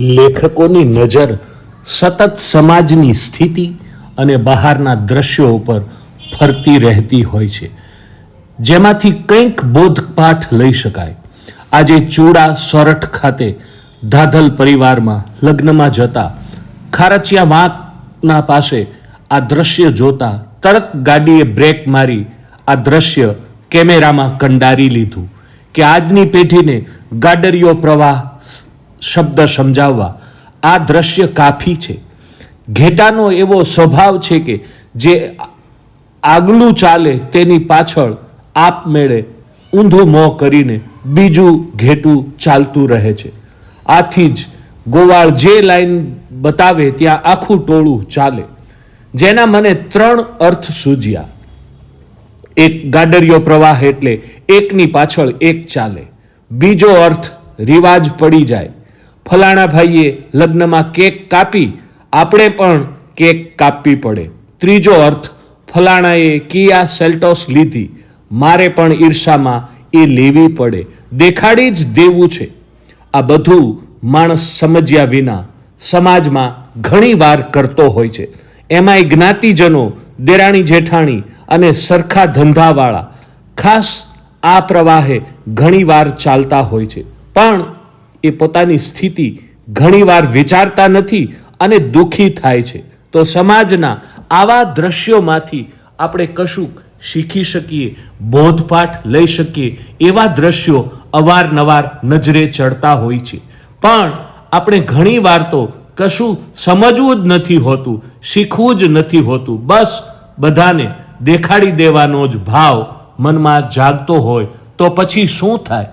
લેખકોની નજર સતત સમાજની સ્થિતિ અને બહારના દ્રશ્યો ઉપર ફરતી રહેતી હોય છે. જેમાંથી કંઈક બોધપાઠ લઈ શકાય. આજે ચૂડા સોરઠ ખાતે ધાધલ પરિવારમાં લગ્નમાં જતા ખારચિયા વાંકના પાસે આ દ્રશ્ય જોતા તરત ગાડીએ બ્રેક મારી આ દ્રશ્ય કેમેરામાં કંડારી લીધું કે આજની પેઢીને ગાડરિયો પ્રવાહ શબ્દ સમજાવવા. આ દ્રશ્ય કાફી છે. ઘેટાનો એવો સ્વભાવ છે કે જે આગલું ચાલે તેની પાછળ આપમેળે ઊંધો મોં કરીને બીજું ઘેટું ચાલતું રહે છે. આથી જ ગોવાળ જે લાઈન બતાવે ત્યાં આખું ટોળું ચાલે. જેના મને ત્રણ અર્થ સૂજ્યા. એક ગાડરિયો પ્રવાહ એટલે એકની પાછળ એક ચાલે. બીજો અર્થ રિવાજ પડી જાય. ફલાણા ભાઈએ લગ્નમાં કેક કાપી, આપણે પણ કેક કાપવી પડે. ત્રીજો અર્થ, ફલાણાએ કિયા સેલ્ટોસ લીધી. મારે પણ ઈર્ષામાં એ લેવી પડે. દેખાડી જ દેવું છે. આ બધું માણસ સમજ્યા વિના સમાજમાં ઘણી વાર કરતો હોય છે. એમાંય જ્ઞાતિજનો, દેરાણી જેઠાણી અને સરખા ધંધાવાળા, ખાસ આ પ્રવાહે ઘણીવાર ચાલતા હોય છે. પણ એ પોતાની સ્થિતિ ઘણીવાર વિચારતા નથી અને દુઃખી થાય છે. તો સમાજના આવા દ્રશ્યોમાંથી આપણે કશુંક શીખી શકીએ, બોધપાઠ લઈ શકીએ, એવા દ્રશ્યો અવારનવાર નજરે ચડતા હોય છે. પણ આપણે ઘણીવાર તો કશું સમજવું જ નથી હોતું, શીખવું જ નથી હોતું. બસ બધાને દેખાડી દેવાનો જ ભાવ મનમાં જાગતો હોય તો પછી શું થાય?